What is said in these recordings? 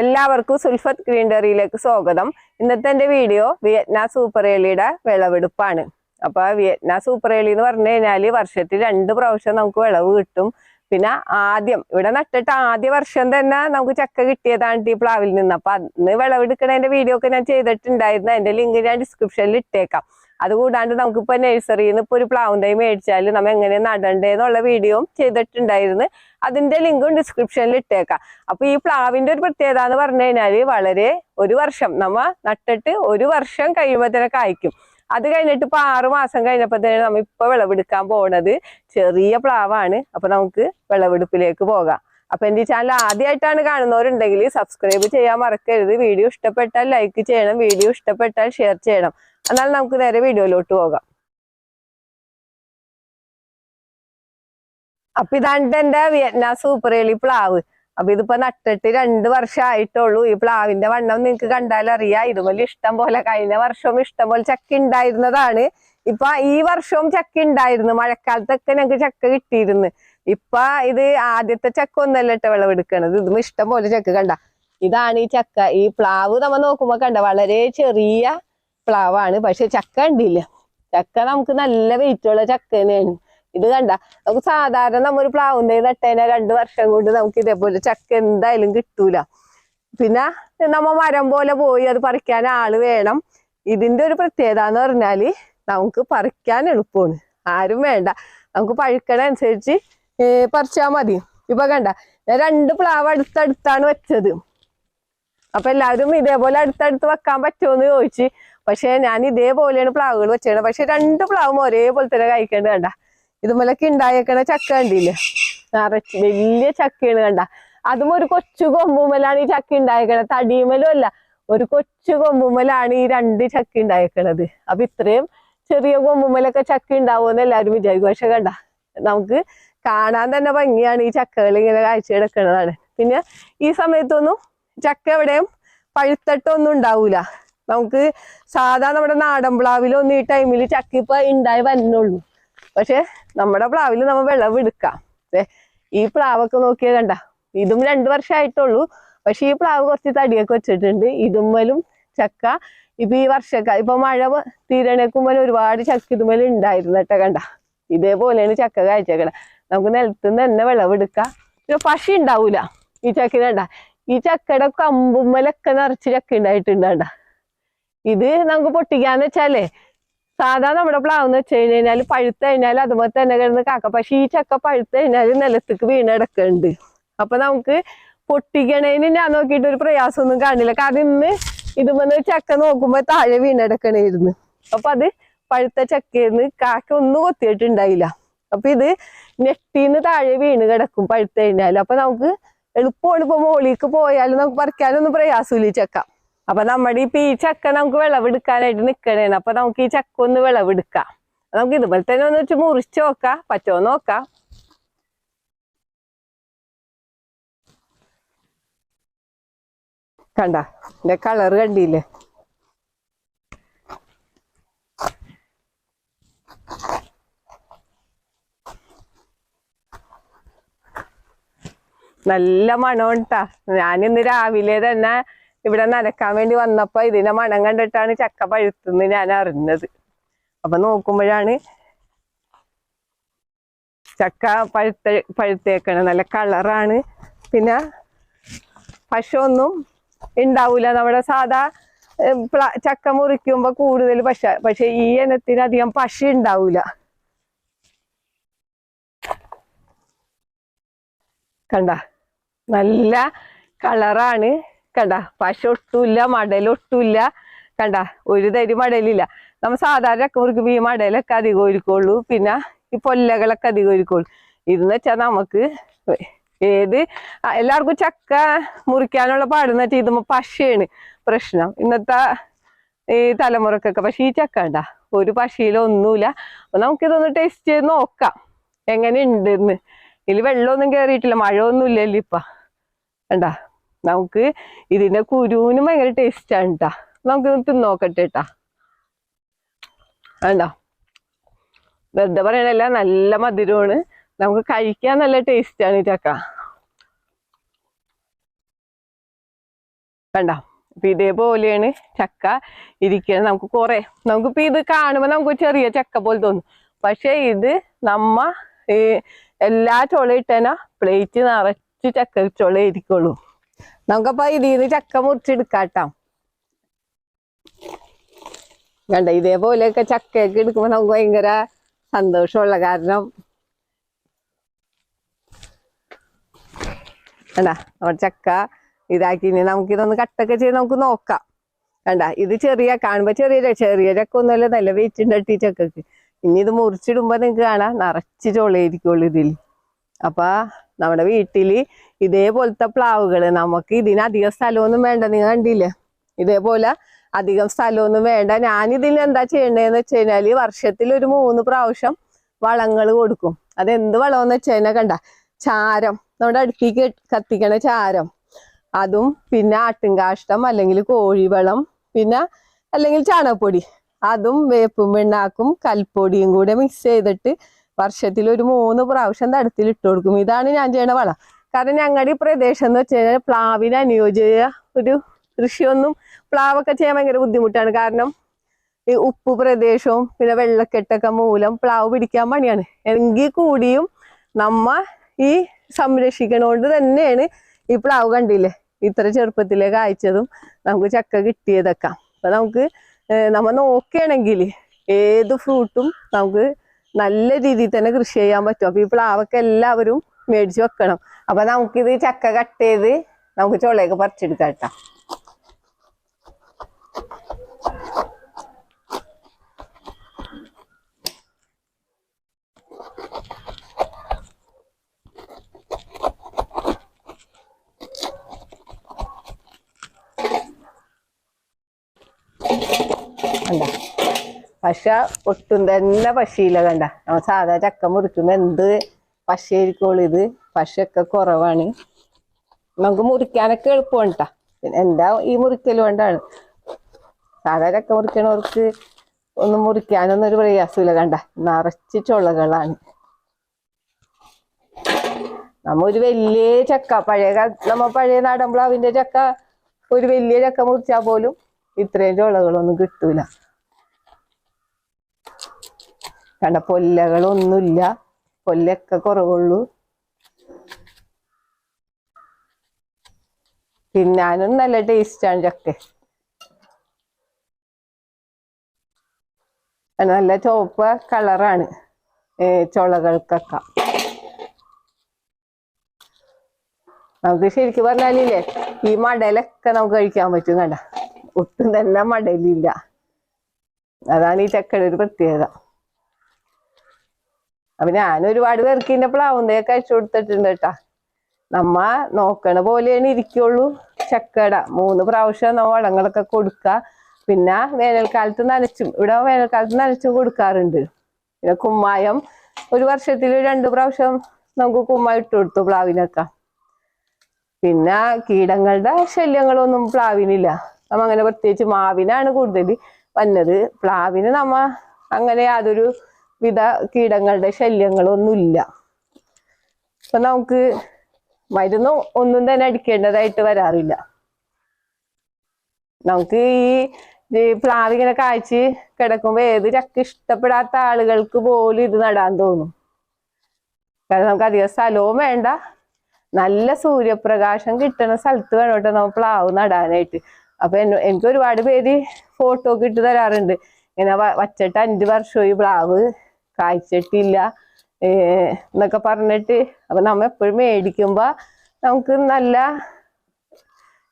എല്ലാവർക്കും സുൽഫത്ത് ഗ്രീൻഡറിയിലേക്ക് സ്വാഗതം. ഇന്നത്തെ എന്റെ വീഡിയോ വിയറ്റ്നാം സൂപ്പർ ഏലിയുടെ വിളവെടുപ്പാണ്. അപ്പോൾ വിയറ്റ്നാം സൂപ്പർ ഏലി എന്ന് പറഞ്ഞു കഴിഞ്ഞാൽ വർഷത്തിൽ രണ്ട് പ്രാവശ്യം നമുക്ക് വിളവ് കിട്ടും. പിന്നെ ആദ്യം ഇവിടെ നട്ടിട്ട് ആദ്യ വർഷം തന്നെ നമുക്ക് ചക്ക കിട്ടിയതാണ് ഈ പ്ലാവിൽ നിന്ന്. അപ്പൊ അന്ന് വിളവെടുക്കണതിന്റെ വീഡിയോ ഒക്കെ ഞാൻ ചെയ്തിട്ടുണ്ടായിരുന്നു. അതിന്റെ ലിങ്ക് ഞാൻ ഡിസ്ക്രിപ്ഷനിൽ ഇട്ടേക്കാം. അതുകൂടാണ്ട് നമുക്കിപ്പോ നഴ്സറിയിൽ നിന്ന് ഇപ്പൊ ഒരു പ്ലാവും തൈ മേടിച്ചാൽ നമ്മൾ എങ്ങനെ നടണ്ടേന്നുള്ള വീഡിയോ ചെയ്തിട്ടുണ്ടായിരുന്നു. അതിന്റെ ലിങ്കും ഡിസ്ക്രിപ്ഷനിൽ ഇട്ടേക്കാം. അപ്പൊ ഈ പ്ലാവിന്റെ ഒരു പ്രത്യേകത എന്ന് പറഞ്ഞു കഴിഞ്ഞാൽ വളരെ ഒരു വർഷം നമ്മ നട്ടിട്ട് ഒരു വർഷം കഴിയുമ്പോ തന്നെ കായ്ക്കും അത് കഴിഞ്ഞിട്ട് ഇപ്പൊ ആറു മാസം കഴിഞ്ഞപ്പോ തന്നെ നമ്മ ഇപ്പൊ വിളവെടുക്കാൻ പോണത് ചെറിയ പ്ലാവാണ് അപ്പൊ നമുക്ക് വിളവെടുപ്പിലേക്ക് പോകാം. അപ്പൊ എന്റെ ചാനൽ ആദ്യമായിട്ടാണ് കാണുന്നവരുണ്ടെങ്കിൽ സബ്സ്ക്രൈബ് ചെയ്യാൻ മറക്കരുത്. വീഡിയോ ഇഷ്ടപ്പെട്ടാൽ ലൈക്ക് ചെയ്യണം. വീഡിയോ ഇഷ്ടപ്പെട്ടാൽ ഷെയർ ചെയ്യണം. എന്നാൽ നമുക്ക് നേരെ വീഡിയോയിലോട്ട് പോകാം. അപ്പൊ ഇതാണ്ട് എന്റെ വിയറ്റ്നാം സൂപ്പർ ഏലി പ്ലാവ്. അപ്പൊ ഇതിപ്പോ നട്ടിട്ട് രണ്ട് വർഷം ആയിട്ടുള്ളൂ ഈ പ്ലാവിന്റെ വണ്ണം നിങ്ങക്ക് കണ്ടാൽ അറിയാം. ഇതുപോലെ ഇഷ്ടം പോലെ കഴിഞ്ഞ വർഷവും ഇഷ്ടം പോലെ ചക്ക ഉണ്ടായിരുന്നതാണ് ഇപ്പൊ ഈ വർഷവും ചക്ക ഉണ്ടായിരുന്നു മഴക്കാലത്തൊക്കെ ഞങ്ങക്ക് ചക്ക കിട്ടിയിരുന്നു. ഇപ്പൊ ഇത് ആദ്യത്തെ ചക്ക ഒന്നല്ല ഇട്ട വിളവെടുക്കണത്? ഇതും ഇഷ്ടം പോലെ ചക്ക കണ്ട. ഇതാണ് ഈ ചക്ക. ഈ പ്ലാവ് നമ്മ നോക്കുമ്പോ കണ്ട വളരെ ചെറിയ പ്ലാവാണ്. പക്ഷെ ചക്ക ഉണ്ടില്ല ചക്ക നമുക്ക് നല്ല വെയിറ്റ് ഉള്ള ചക്ക തന്നെയാണ്. ഇത് കണ്ട. നമുക്ക് സാധാരണ നമ്മൊരു ഒരു നട്ടേനെ രണ്ട് വർഷം കൊണ്ട് നമുക്ക് ഇതേപോലെ ചക്ക എന്തായാലും കിട്ടൂല. പിന്നെ നമ്മ മരം പോലെ പോയി അത് പറിക്കാൻ ആൾ വേണം. ഇതിന്റെ ഒരു പ്രത്യേകത എന്ന് പറഞ്ഞാൽ നമുക്ക് പറിക്കാൻ എളുപ്പമാണ് ആരും വേണ്ട. നമുക്ക് പഴുക്കണ അനുസരിച്ച് പറിച്ചാൽ മതി. ഇപ്പൊ കണ്ട ഞാൻ രണ്ട് പ്ലാവ് അടുത്തടുത്താണ് വെച്ചത്. അപ്പൊ എല്ലാവരും ഇതേപോലെ അടുത്തടുത്ത് വെക്കാൻ പറ്റുമെന്ന് ചോദിച്ചു. പക്ഷെ ഞാൻ ഇതേപോലെയാണ് പ്ലാവുകൾ വെച്ചത് പക്ഷെ രണ്ട് പ്ലാവും ഒരേപോലെ തന്നെ കഴിക്കേണ്ടത് കണ്ട. ഇതുപോലൊക്കെ ഉണ്ടായേക്കണ ചക്ക കണ്ടില്ലേ? നിറച്ച് വലിയ ചക്കയാണ് കണ്ട. അതും ഒരു കൊച്ചു കൊമ്പുമലാണ് ഈ ചക്ക ഉണ്ടായേക്കണത് തടിയുമലും അല്ല. ഒരു കൊച്ചു കൊമ്പുമലാണ് ഈ രണ്ട് ചക്ക ഉണ്ടായേക്കണത് അപ്പൊ ഇത്രയും ചെറിയ കൊമ്പുമലൊക്കെ ചക്ക ഉണ്ടാവുമെന്ന് എല്ലാവരും വിചാരിക്കും. പക്ഷെ കണ്ട നമുക്ക് കാണാൻ തന്നെ ഭംഗിയാണ് ഈ ചക്കകൾ ഇങ്ങനെ കാഴ്ച കിടക്കുന്നതാണ് പിന്നെ ഈ സമയത്തൊന്നും ചക്ക എവിടെയും പഴുത്തട്ടൊന്നും ഉണ്ടാവൂല. നമുക്ക് സാധാ നമ്മുടെ നാടൻ പ്ലാവിലൊന്നും ഈ ടൈമിൽ ചക്ക ഇപ്പൊ ഉണ്ടായി വരുന്നുള്ളൂ പക്ഷെ നമ്മുടെ പ്ലാവിൽ നമ്മൾ വിളവെടുക്കാം ഈ പ്ലാവൊക്കെ നോക്കിയാൽ കണ്ട. ഇതും രണ്ടു വർഷമായിട്ടുള്ളൂ പക്ഷെ ഈ പ്ലാവ് കുറച്ച് തടിയൊക്കെ വെച്ചിട്ടുണ്ട്. ഇതുമ്മലും ചക്ക. ഇപ്പൊ ഈ വർഷക്ക ഇപ്പൊ മഴ തീരണേക്കുമ്പോൾ ഒരുപാട് ചക്ക ഇതുമ്മൽ ഉണ്ടായിരുന്നു കേട്ടോ കണ്ട. ഇതേപോലെയാണ് ചക്ക കാഴ്ചക്കണ നമുക്ക് നിലത്തുനിന്ന് തന്നെ വിളവെടുക്കാം. പിന്നെ പശി ഉണ്ടാവൂല. ഈ ചക്കിന് വേണ്ട ഈ ചക്കയുടെ കമ്പുമ്മലൊക്കെ നിറച്ച് ചക്ക ഉണ്ടായിട്ടുണ്ടാണ്ട. ഇത് നമുക്ക് പൊട്ടിക്കാന്ന് വെച്ചാലേ സാധാ നമ്മുടെ പ്ലാവ് എന്ന് വെച്ച് കഴിഞ്ഞാൽ പഴുത്ത് കഴിഞ്ഞാൽ അതുപോലെ തന്നെ കിടന്ന് കാക്ക. പക്ഷെ ഈ ചക്ക പഴുത്ത് കഴിഞ്ഞാൽ നിലത്തേക്ക് വീണെടുക്കുന്നുണ്ട് അപ്പൊ നമുക്ക് പൊട്ടിക്കണേന് ഞാൻ നോക്കിയിട്ട് ഒരു പ്രയാസമൊന്നും കാണില്ല. കാരണം ഇന്ന് ഇതുമെന്ന് ചക്ക നോക്കുമ്പോ താഴെ വീണെടുക്കണേരുന്നു അപ്പൊ അത് പഴുത്ത ചക്കയെന്ന് കാക്ക ഒന്നും കൊത്തിയിട്ടുണ്ടായില്ല. അപ്പൊ ഇത് നെട്ടിന്ന് താഴെ വീണ് കിടക്കും പഴുത്ത് കഴിഞ്ഞാൽ അപ്പൊ നമുക്ക് എളുപ്പമാണ് ഇപ്പൊ മോളിക്ക് പോയാലും നമുക്ക് പറിക്കാനൊന്നും പ്രയാസമില്ല ഈ ചക്ക. അപ്പൊ നമ്മുടെ ഇപ്പൊ ഈ ചക്ക നമുക്ക് വിളവെടുക്കാനായിട്ട് നിക്കണേണ് അപ്പൊ നമുക്ക് ഈ ചക്ക ഒന്ന് വിളവെടുക്കാം. നമുക്ക് ഇതുപോലെ തന്നെ ഒന്ന് വെച്ച് മുറിച്ച് നോക്കാം. പറ്റുമോ നോക്കാം. കണ്ട? എന്റെ കളറ് കണ്ടില്ലേ? നല്ല മണമുണ്ടാ ഞാനിന്ന് രാവിലെ തന്നെ ഇവിടെ നനക്കാൻ വേണ്ടി വന്നപ്പോ ഇതിന്റെ മണം കണ്ടിട്ടാണ് ചക്ക പഴുത്തുന്ന് ഞാൻ അറിഞ്ഞത്. അപ്പൊ നോക്കുമ്പോഴാണ് ചക്ക പഴുത്ത പഴുത്തേക്കണ. നല്ല കളറാണ്. പിന്നെ പശൊന്നും ഉണ്ടാവൂല നമ്മുടെ സാധാ ചക്ക മുറിക്കുമ്പോ കൂടുതൽ പശ പക്ഷെ ഈ ഇനത്തിന് അധികം പശ ഉണ്ടാവൂല കണ്ട? നല്ല കളറാണ്. കണ്ട പശ ഒട്ടുമില്ല മടലൊട്ടുമില്ല കണ്ട ഒരു തരി മടലില്ല. നമ്മ സാധാരണ ഒക്കെ മുറിക്കുമ്പോ ഈ മടലൊക്കെ അധികം ഒരുക്കുള്ളൂ പിന്നെ ഈ പൊല്ലകളൊക്കെ അധികം ഒരുക്കുള്ളൂ ഇതെന്ന് വെച്ചാൽ നമുക്ക് ഏത് എല്ലാവർക്കും ചക്ക മുറിക്കാനുള്ള പാടെന്ന് വെച്ചാൽ ഇത് പശയാണ് പ്രശ്നം. ഇന്നത്തെ ഈ തലമുറക്കൊക്കെ പക്ഷെ ഈ ചക്ക ഉണ്ട ഒരു പശയിലൊന്നുമില്ല അപ്പൊ നമുക്കിതൊന്ന് ടേസ്റ്റ് ചെയ്ത് നോക്കാം. എങ്ങനെ ഉണ്ടെന്ന് ഇതിൽ വെള്ളമൊന്നും കയറിയിട്ടില്ല മഴ ഒന്നും ഇല്ലല്ലോ ഇപ്പൊ. കണ്ട? നമുക്ക് ഇതിന്റെ കുരുവിനും ഭയങ്കര ടേസ്റ്റ് ആണ് കേട്ടാ നമുക്ക് തിന്നോക്കട്ടെ കേട്ടാ വേണ്ട വെറുതെ പറയണല്ല നല്ല മധുരമാണ്. നമുക്ക് കഴിക്കാൻ നല്ല ടേസ്റ്റ് ആണ് ഇതൊക്ക കണ്ട? അപ്പൊ ഇതേപോലെയാണ് ചക്ക ഇരിക്കുന്നത് നമുക്ക് കുറെ നമുക്കിപ്പോ ഇത് കാണുമ്പോ നമുക്ക് ചെറിയ ചക്ക പോലെ തോന്നും. പക്ഷെ ഇത് നമ്മ ഈ എല്ലാ ചുള ഇട്ടന പ്ലേറ്റ് നിറച്ച് ചക്ക കിട്ടുള്ളേ ഇരിക്കുള്ളൂ നമുക്കപ്പോ ഇതിൽ നിന്ന് ചക്ക മുറിച്ചെടുക്കാട്ടോ. കണ്ട ഇതേപോലെയൊക്കെ ചക്കയൊക്കെ എടുക്കുമ്പോ നമുക്ക് ഭയങ്കര സന്തോഷമുള്ള കാരണം. കണ്ട നമ്മുടെ ചക്ക ഇതാക്കി ഇനി നമുക്ക് ഇതൊന്ന് കട്ടൊക്കെ ചെയ്ത് നമുക്ക് നോക്കാം. കണ്ട ഇത് ചെറിയ കാണുമ്പോ ചെറിയ ചെറിയ ചക്ക ഒന്നുമല്ല നല്ല വെയിറ്റ് ഉണ്ട് ചക്കക്ക്. ഇനി ഇത് മുറിച്ചിടുമ്പോ നിങ്ങക്ക് കാണാം നിറച്ച് ചോളയിരിക്കുള്ളൂ ഇതിൽ അപ്പൊ നമ്മുടെ വീട്ടിൽ ഇതേപോലത്തെ പ്ലാവുകൾ നമുക്ക് ഇതിനധികം സ്ഥലമൊന്നും വേണ്ട. നിങ്ങൾ കണ്ടില്ലേ? ഇതേപോലെ അധികം സ്ഥലമൊന്നും വേണ്ട. ഞാനിതിൽ എന്താ ചെയ്യേണ്ടതെന്ന് വെച്ച് കഴിഞ്ഞാൽ വർഷത്തിൽ ഒരു മൂന്ന് പ്രാവശ്യം വളങ്ങൾ കൊടുക്കും. അതെന്ത് വളമെന്ന് വെച്ച് കഴിഞ്ഞാൽ കണ്ട ചാരം. നമ്മുടെ അടുപ്പിൽ കത്തിക്കണ ചാരം. അതും പിന്നെ ആട്ടിൻകാഷ്ടം അല്ലെങ്കിൽ കോഴിവളം പിന്നെ അല്ലെങ്കിൽ ചാണകപ്പൊടി. അതും വേപ്പും പിണ്ണാക്കും കൽപ്പൊടിയും കൂടെ മിക്സ് ചെയ്തിട്ട് വർഷത്തിൽ ഒരു മൂന്ന് പ്രാവശ്യം തടത്തിൽ ഇട്ട് കൊടുക്കും. ഇതാണ് ഞാൻ ചെയ്യണ വളം. കാരണം ഞങ്ങളുടെ ഈ പ്രദേശം എന്ന് വെച്ച് കഴിഞ്ഞാൽ പ്ലാവിന് അനുയോജ്യ ഒരു കൃഷിയൊന്നും പ്ലാവൊക്കെ ചെയ്യാൻ ഭയങ്കര ബുദ്ധിമുട്ടാണ്. കാരണം ഈ ഉപ്പ് പ്രദേശവും പിന്നെ വെള്ളക്കെട്ടൊക്കെ മൂലം പ്ലാവ് പിടിക്കാൻ പണിയാണ്. എങ്കിൽ കൂടിയും നമ്മ ഈ സംരക്ഷിക്കണോണ്ട് തന്നെയാണ് ഈ പ്ലാവ് കണ്ടില്ലേ? ഇത്ര ചെറുപ്പത്തിലെ കായ്ച്ചതും നമുക്ക് ചക്ക കിട്ടിയതൊക്കെ. അപ്പൊ നമുക്ക് നമ്മ നോക്കുകയാണെങ്കിൽ ഏത് ഫ്രൂട്ടും നമുക്ക് നല്ല രീതിയിൽ തന്നെ കൃഷി ചെയ്യാൻ പറ്റും. അപ്പൊ ഈ പ്ലാവൊക്കെ എല്ലാവരും മേടിച്ചു വെക്കണം. അപ്പൊ നമുക്കിത് ചക്ക കട്ട് ചെയ്ത് നമുക്ക് ചുളയൊക്കെ പറിച്ചെടുക്കാം കേട്ടോ. കണ്ട? പശ ഒട്ടും തന്നെ പശയില്ല കണ്ട. നമ്മ സാധാ ചക്ക മുറിക്കുമ്പോ എന്ത് പശയായിരിക്കുള്ളൂ ഇത്? പശയൊക്കെ കുറവാണ്. നമുക്ക് മുറിക്കാനൊക്കെ എളുപ്പമാണ് ട്ടാ. പിന്നെ എന്താ ഈ മുറിക്കൽ കൊണ്ടാണ്. സാധാ ചക്ക മുറിക്കണവർക്ക് ഒന്നും മുറിക്കാനൊന്നും ഒരു പ്രയാസമില്ല കണ്ട. നിറച്ച് ചുളകളാണ്. നമ്മ ഒരു വലിയ ചക്ക പഴയ നമ്മ പഴയ നാടൻ പ്ലാവിന്റെ ചക്ക ഒരു വലിയ ചക്ക മുറിച്ചാൽ പോലും ഇത്രയും ചുളകളൊന്നും കിട്ടൂല. കണ്ട പൊല്ലകളൊന്നുമില്ല. പൊല്ലൊക്കെ കുറവുള്ളൂ. തിന്നാനും നല്ല ടേസ്റ്റാണ് ചക്ക. നല്ല ചുവപ്പ് കളറാണ് ചുളകൾക്കൊക്കെ. നമുക്ക് ശരിക്കും പറഞ്ഞാലില്ലേ ഈ മടലൊക്കെ നമുക്ക് കഴിക്കാൻ പറ്റും കണ്ട. ഒട്ടും തന്നെ മടലില്ല. അതാണ് ഈ ചക്കയുടെ ഒരു പ്രത്യേകത. അപ്പൊ ഞാൻ ഒരുപാട് പേർക്ക് ഇതിന്റെ പ്ലാവുന്നതൊക്കെ അയച്ചു കൊടുത്തിട്ടുണ്ട് കേട്ടാ. നമ്മ നോക്കണ പോലെയാണ് ഇരിക്കുള്ളൂ. ചക്കട മൂന്ന് പ്രാവശ്യം നമ്മ വളങ്ങളൊക്കെ കൊടുക്ക. പിന്നെ വേനൽക്കാലത്ത് നനച്ചും ഇവിടെ വേനൽക്കാലത്ത് നനച്ചും കൊടുക്കാറുണ്ട്. പിന്നെ കുമ്മായം ഒരു വർഷത്തിൽ രണ്ട് പ്രാവശ്യം നമുക്ക് കുമ്മായം ഇട്ട് കൊടുത്തു പ്ലാവിനൊക്കെ. പിന്നെ കീടങ്ങളുടെ ശല്യങ്ങളൊന്നും പ്ലാവിനില്ല. നമ്മ അങ്ങനെ പ്രത്യേകിച്ച് മാവിനാണ് കൂടുതൽ വന്നത്. പ്ലാവിന് നമ്മ അങ്ങനെ യാതൊരു വിധ കീടങ്ങളുടെ ശല്യങ്ങളൊന്നുമില്ല. അപ്പൊ നമുക്ക് മരുന്ന് ഒന്നും തന്നെ അടിക്കേണ്ടതായിട്ട് വരാറില്ല. നമുക്ക് ഈ പ്ലാവിങ്ങനെ പ്ലാവ് ഇങ്ങനെ കായ്ച്ച് കിടക്കുമ്പോ ഏത് ചക്ക ഇഷ്ടപ്പെടാത്ത ആളുകൾക്ക് പോലും ഇത് നടാൻ തോന്നും. കാരണം നമുക്ക് അധികം സ്ഥലവും വേണ്ട. നല്ല സൂര്യപ്രകാശം കിട്ടുന്ന സ്ഥലത്ത് വേണം കേട്ടോ നമ്മൾ പ്ലാവ് നടാനായിട്ട്. അപ്പൊ എനിക്ക് ഒരുപാട് പേര് ഫോട്ടോ ഒക്കെ ഇട്ട് തരാറുണ്ട്. ഇങ്ങനെ വച്ചിട്ട് അഞ്ച് വർഷമായി പ്ലാവ് കായ്ച്ചിട്ടില്ല എന്നൊക്കെ പറഞ്ഞിട്ട് അപ്പൊ നമ്മ എപ്പോഴും മേടിക്കുമ്പോ നമുക്ക് നല്ല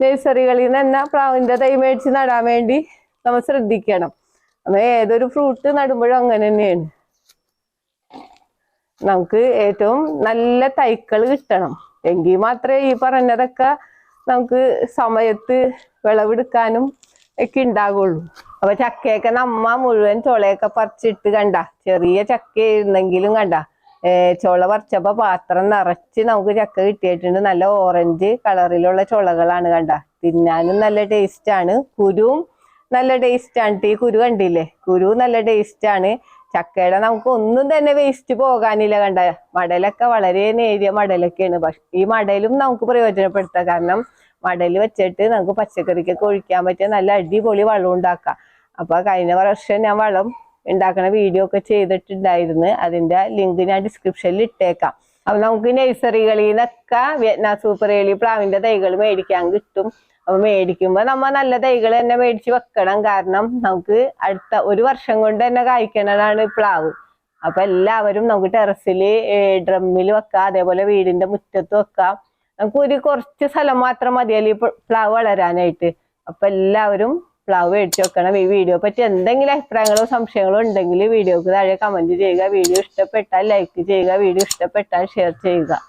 നഴ്സറികളിൽ നിന്ന് തന്നെ പ്രാവിന്റെ തൈ മേടിച്ച് നടാൻ വേണ്ടി നമ്മൾ ശ്രദ്ധിക്കണം. നമ്മൾ ഏതൊരു ഫ്രൂട്ട് നടുമ്പോഴും അങ്ങനെ തന്നെയാണ്. നമുക്ക് ഏറ്റവും നല്ല തൈക്കൾ കിട്ടണം. എങ്കിൽ മാത്രമേ ഈ പറഞ്ഞതൊക്കെ നമുക്ക് സമയത്ത് വിളവെടുക്കാനും ഒക്കെ ഉണ്ടാകുള്ളൂ അപ്പൊ ചക്കയൊക്കെ നമ്മ മുഴുവൻ ചുളയൊക്കെ പറിച്ചിട്ട് കണ്ട. ചെറിയ ചക്ക ഇരുന്നെങ്കിലും കണ്ട ചുള പറിച്ചപ്പോ പാത്രം നിറച്ച് നമുക്ക് ചക്ക കിട്ടിയിട്ടുണ്ട്. നല്ല ഓറഞ്ച് കളറിലുള്ള ചുളകളാണ് കണ്ട. തിന്നാനും നല്ല ടേസ്റ്റ് ആണ്. കുരുവും നല്ല ടേസ്റ്റ് ആണ്. ടീ കുരു കണ്ടില്ലേ? കുരു നല്ല ടേസ്റ്റ് ആണ്. ചക്കയുടെ നമുക്ക് ഒന്നും തന്നെ വേസ്റ്റ് പോകാനില്ല കണ്ട. മടലൊക്കെ വളരെ നേരിയ മടലൊക്കെയാണ്. പക്ഷെ ഈ മടലും നമുക്ക് പ്രയോജനപ്പെടുത്താം. കാരണം മടൽ വെച്ചിട്ട് നമുക്ക് പച്ചക്കറിക്കൊക്കെ ഒഴിക്കാൻ പറ്റിയ നല്ല അടിപൊളി വളം ഉണ്ടാക്കാം. അപ്പൊ കഴിഞ്ഞ വർഷം ഞാൻ വളം ഉണ്ടാക്കുന്ന വീഡിയോ ഒക്കെ ചെയ്തിട്ടുണ്ടായിരുന്നു. അതിന്റെ ലിങ്ക് ഞാൻ ഡിസ്ക്രിപ്ഷനിൽ ഇട്ടേക്കാം. അപ്പൊ നമുക്ക് നഴ്സറികളിൽ നിന്നൊക്കെ വിയറ്റ്നാം സൂപ്പർ ഏലി പ്ലാവിന്റെ തൈകൾ മേടിക്കാൻ കിട്ടും. അപ്പൊ മേടിക്കുമ്പോ നമ്മ നല്ല തൈകൾ തന്നെ മേടിച്ച് വെക്കണം. കാരണം നമുക്ക് അടുത്ത ഒരു വർഷം കൊണ്ട് തന്നെ കായ്ക്കണതാണ് പ്ലാവ്. അപ്പൊ എല്ലാവരും നമുക്ക് ടെറസിൽ ഡ്രമ്മിൽ വെക്കാം. അതേപോലെ വീടിന്റെ മുറ്റത്ത് വെക്കാം. നമുക്ക് ഒരു കുറച്ച് സ്ഥലം മാത്രം മതിയല്ലോ ഈ പ്ല- പ്ലാവ് വളരാനായിട്ട്. അപ്പൊ എല്ലാവരും പ്ലാവ് മേടിച്ച് വെക്കണം. ഈ വീഡിയോ പറ്റി എന്തെങ്കിലും അഭിപ്രായങ്ങളോ സംശയങ്ങളോ ഉണ്ടെങ്കിൽ വീഡിയോക്ക് താഴെ കമന്റ് ചെയ്യുക. വീഡിയോ ഇഷ്ടപ്പെട്ടാൽ ലൈക്ക് ചെയ്യുക. വീഡിയോ ഇഷ്ടപ്പെട്ടാൽ ഷെയർ ചെയ്യുക.